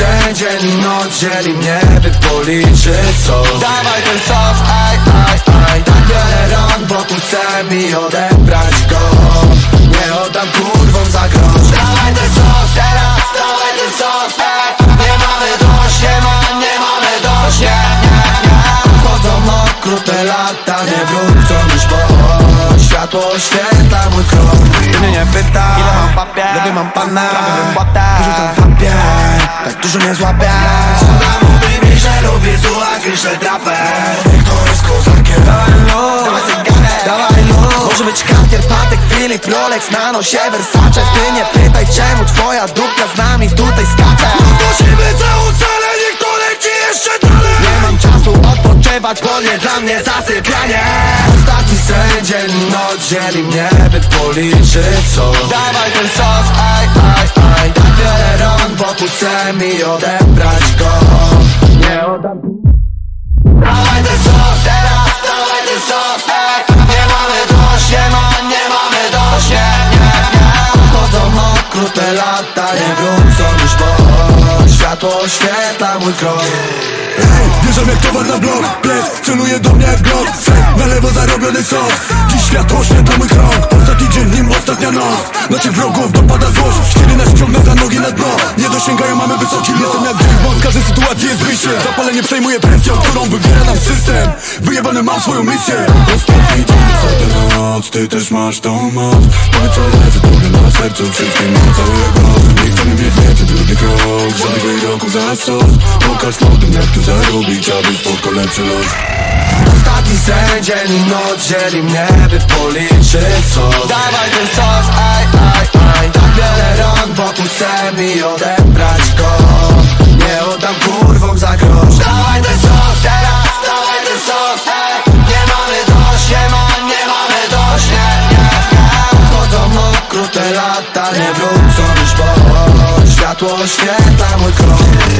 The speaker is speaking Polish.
sen, dzień i noc Dzieli mnie, by policzyć co Dawaj ten sos, aj, aj, aj. Tak wiele rąk wokół chce mi odebrać go. Nie oddam kurwom za grosz. Dawaj ten sos, teraz, dawaj ten sos, ej. Nie mamy dość, nie nie mamy dość, nie, nie, nie. Chodzą okrute lata, nie wrócą już, bo Światło oświetla mój krok. Ty mnie nie pyta, ile mam papier? Gdy mam pana, wyrzucam papier Tak dużo nie złapiesz Ona mówi mi, że lubi słuchać Wyślę trapę To jest kozakiem Dawaj luz, dawaj luz Może być Cartier, Patek, Philip, Rolex Na nosie Versace Ty nie pytaj czemu twoja dupka z nami tutaj skacze. Musimy całą salę, niech to leci jeszcze dalej. Nie mam czasu odpoczywać, bo nie dla mnie zasypianie. Ostatni sen, dzień noc Dzieli mnie, by policzyć co chce mi odebrać go. Nie Światło oświetla mój krok. Wjeżdżam jak towar na blok. Pies celuje do mnie jak Sek na lewo zarobiony sos. Dziś światło oświetla mój krok. Ostatni dzień, w nim ostatnia noc. Naszych wrogów dopada złość. Chcieli nas ciągnąć za nogi na dno. Nie dosięgają, mamy wysoki los Jestem jak James z każdej sytuacji jest wyjście. Zapalenie przejmuje presję, którą wybiera nam system. Wyjebany mam swoją misję. Ostatni dzień, ostatnia noc. Ty też masz tą moc. Powiedz co leży tobie na sercu Wszystkim Żadnych wyroków za sos. Pokaż młodym jak tu zarobić Aby spoko lepszy los Ostatni sen, dzień i noc Dzieli mnie, by policzyć co Dawaj ten sos, aj, aj, aj. Tak wiele rąk wokół chce mi odebrać go. Nie oddam kurwom za grosz. Dawaj ten sos, teraz dawaj ten sos, ej. Nie mamy dość, nie ma, nie mamy dość, nie, nie, nie. Chodzą okrute lata, nie wrócą już, bo Światło oświetla mój krok